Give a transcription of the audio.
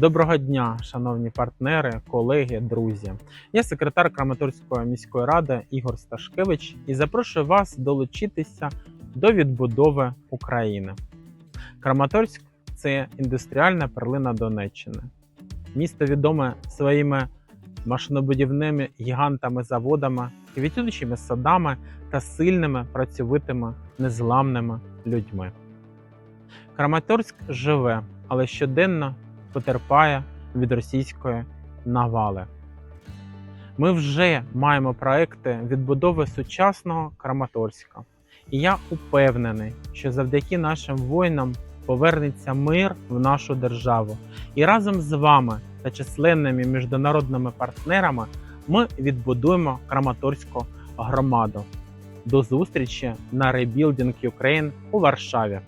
Доброго дня, шановні партнери, колеги, друзі. Я секретар Краматорської міської ради Ігор Сташкевич і запрошую вас долучитися до відбудови України. Краматорськ це індустріальна перлина Донеччини. Місто відоме своїми машинобудівними гігантами заводами, квітючими садами та сильними працьовитими незламними людьми. Краматорськ живе, але щоденно потерпає від російської навали. Ми вже маємо проекти відбудови сучасного Краматорська. І я упевнений, що завдяки нашим воїнам повернеться мир в нашу державу. І разом з вами та численними міжнародними партнерами ми відбудуємо Краматорську громаду. До зустрічі на Rebuilding Ukraine у Варшаві.